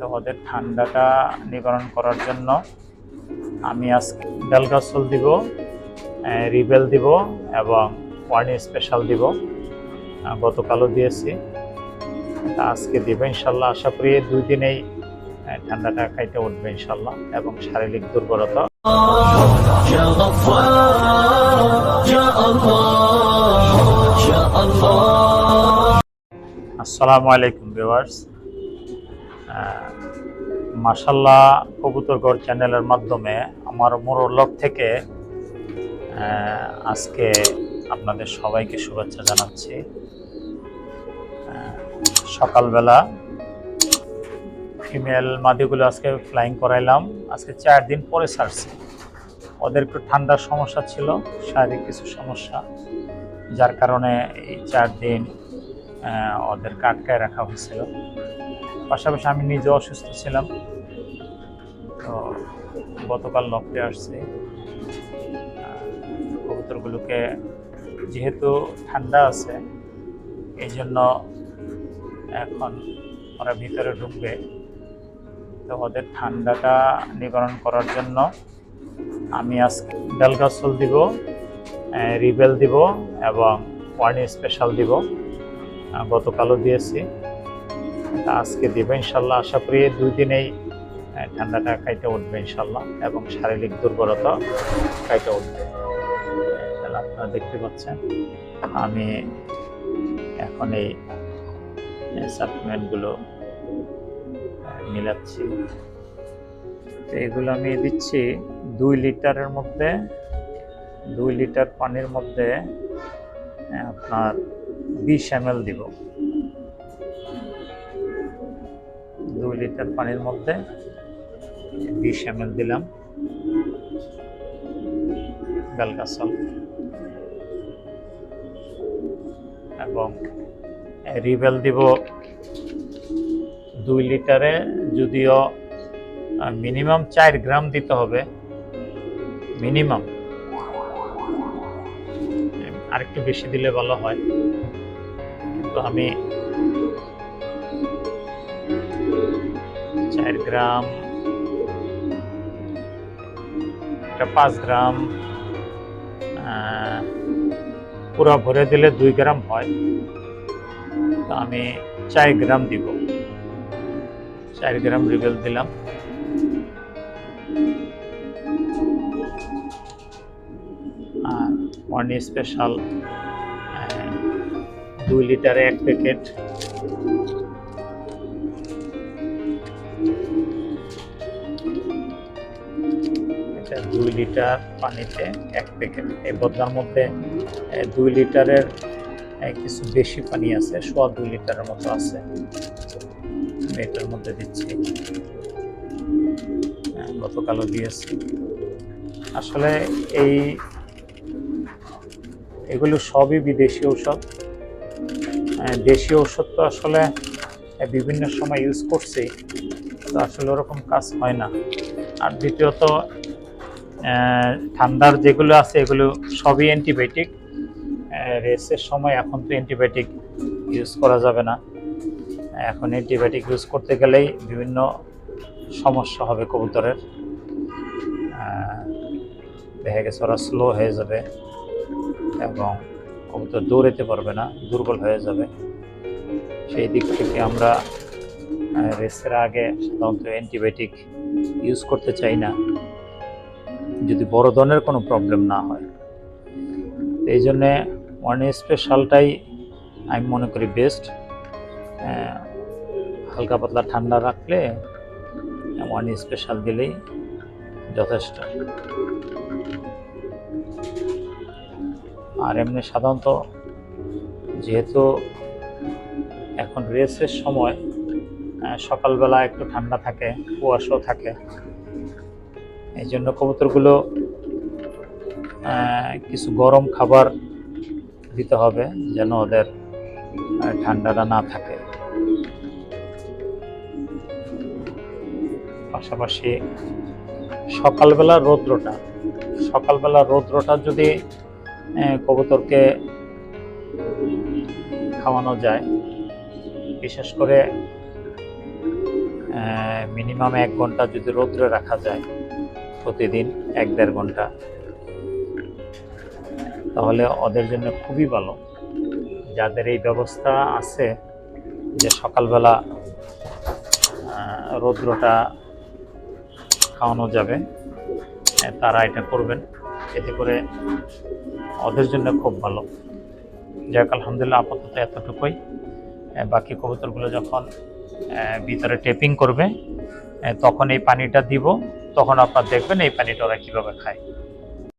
তো ওদের ঠান্ডাটা নিবারণ করার জন্য আমি আজকে ডালকাসল দিব রিবেল দিব এবং ওয়ার্নি স্পেশাল দিব। গতকালও দিয়েছি। আজকে দিব ইনশাল্লাহ। আশা করি দুই দিনেই ঠান্ডাটা খাইতে উঠবে ইনশাল্লাহ এবং শারীরিক দুর্বলতা। আসসালামু আলাইকুম, ভিউয়ার্স। মাসাল্লাহ কবুতরগড় চ্যানেলের মাধ্যমে আমার মোরলক থেকে আজকে আপনাদের সবাইকে শুভেচ্ছা জানাচ্ছি। সকালবেলা ফিমেল মাদিগুলো আজকে ফ্লাইং করাইলাম। আজকে চার দিন পরে ছাড়ছি। ওদের একটু ঠান্ডার সমস্যা ছিল শারীরিক কিছু সমস্যা যার কারণে এই চার দিন আহ, ওদেরকে আটকায় রাখা হয়েছিল। পাশাপাশি আমি নিজে অসুস্থ ছিলাম। তো গতকাল নকটে আসছি। কবুতরগুলোকে যেহেতু ঠান্ডা আছে এই জন্য এখন ওরা ভিতরে ঢুকবে। তো ওদের ঠান্ডাটা নিবারণ করার জন্য আমি আজকে বেলগাছল দিব রিবেল দিব এবং ওয়ার্নি স্পেশাল দিব। গতকালও দিয়েছি। আজকে দেবে। ইনশাল্লাহ আশা করি দুই দিনেই ঠান্ডাটা কাইটে উঠবে ইনশাল্লাহ, এবং শারীরিক দুর্বলতা কাইটে উঠবে। আপনারা দেখতে পাচ্ছেন, আমি এখন এই সাপ্লিমেন্টগুলো মিলাচ্ছি। তো এগুলো আমি দিচ্ছি দুই লিটারের মধ্যে, দুই লিটার পানির মধ্যে আপনার বিশ এম দিব। দুই লিটার পানির মধ্যে বিশ এম দিলাম। বেলগাছল। এবং রিবেল দিব দুই লিটারে, যদিও মিনিমাম চার গ্রাম দিতে হবে। মিনিমাম। আরেকটু বেশি দিলে ভালো হয়। কিন্তু আমি চার গ্রাম এটা পাঁচ গ্রাম পুরো ভরে দিলে দুই গ্রাম হয়। তো আমি চার গ্রাম দিব। চার গ্রাম রিবেল দিলাম। আর ওয়ান স্পেশাল দুই লিটারে এক প্যাকেট দুই লিটার পানিতে এক প্যাকেট। এই বদলার মধ্যে দুই লিটারের কিছু বেশি পানি আছে, সোয়া দুই লিটারের মতো আছে। এটার মধ্যে দিচ্ছি। গতকালও দিয়েছি। আসলে এই, এগুলো সবই বিদেশি ঔষধ। দেশি ঔষধ তো আসলে বিভিন্ন সময় ইউজ করছি, তো আসলে ওরকম কাজ হয় না। আর দ্বিতীয়ত ঠান্ডার যেগুলো আছে এগুলো সবই অ্যান্টিবায়োটিক। রেসের সময় এখন তো অ্যান্টিবায়োটিক ইউজ করা যাবে না। এখন অ্যান্টিবায়োটিক ইউজ করতে গেলেই বিভিন্ন সমস্যা হবে কবুতরের। দেখা গেছে ওরা স্লো হয়ে যাবে এবং কবুতর দৌড়াতে পারবে না, দুর্বল হয়ে যাবে। সেই দিক থেকে আমরা রেসের আগে সাধারণত অ্যান্টিবায়োটিক ইউজ করতে চাই না। যদি বড় ধরনের কোনো প্রবলেম না হয়। এই জন্যে ওয়ান স্পেশালটাই আমি মনে করি বেস্ট হালকা পাতলা ঠান্ডা রাখলে ওয়ান স্পেশাল দিলেই যথেষ্ট। আর এমনি সাধারণত যেহেতু এখন রেসের সময় সকালবেলা একটু ঠান্ডা থাকে, কুয়াশাও থাকে এই জন্য কবুতরগুলো কিছু গরম খাবার দিতে হবে যেন ওদের ঠান্ডাটা না থাকে। পাশাপাশি সকালবেলা রৌদ্রটা সকালবেলা রৌদ্রটা যদি কবুতরকে খাওয়ানো যায়, বিশেষ করে মিনিমাম এক ঘণ্টা যদি রৌদ্রে রাখা যায় প্রতিদিন এক দেড় ঘণ্টা। তাহলে ওদের জন্য খুবই ভালো। যাদের এই ব্যবস্থা আছে যে সকালবেলা রৌদ্রটা খাওয়ানো যাবে তারা এটা করবেন। এতে করে ওদের জন্য খুব ভালো। যাক, আলহামদুলিল্লাহ আপাতত এতটুকুই। বাকি কবুতরগুলো যখন ভিতরে টেপিং করবে তখন এই পানিটা দিব তখন আপনার দেখবেন এই পানিটা ওরা কীভাবে খায়।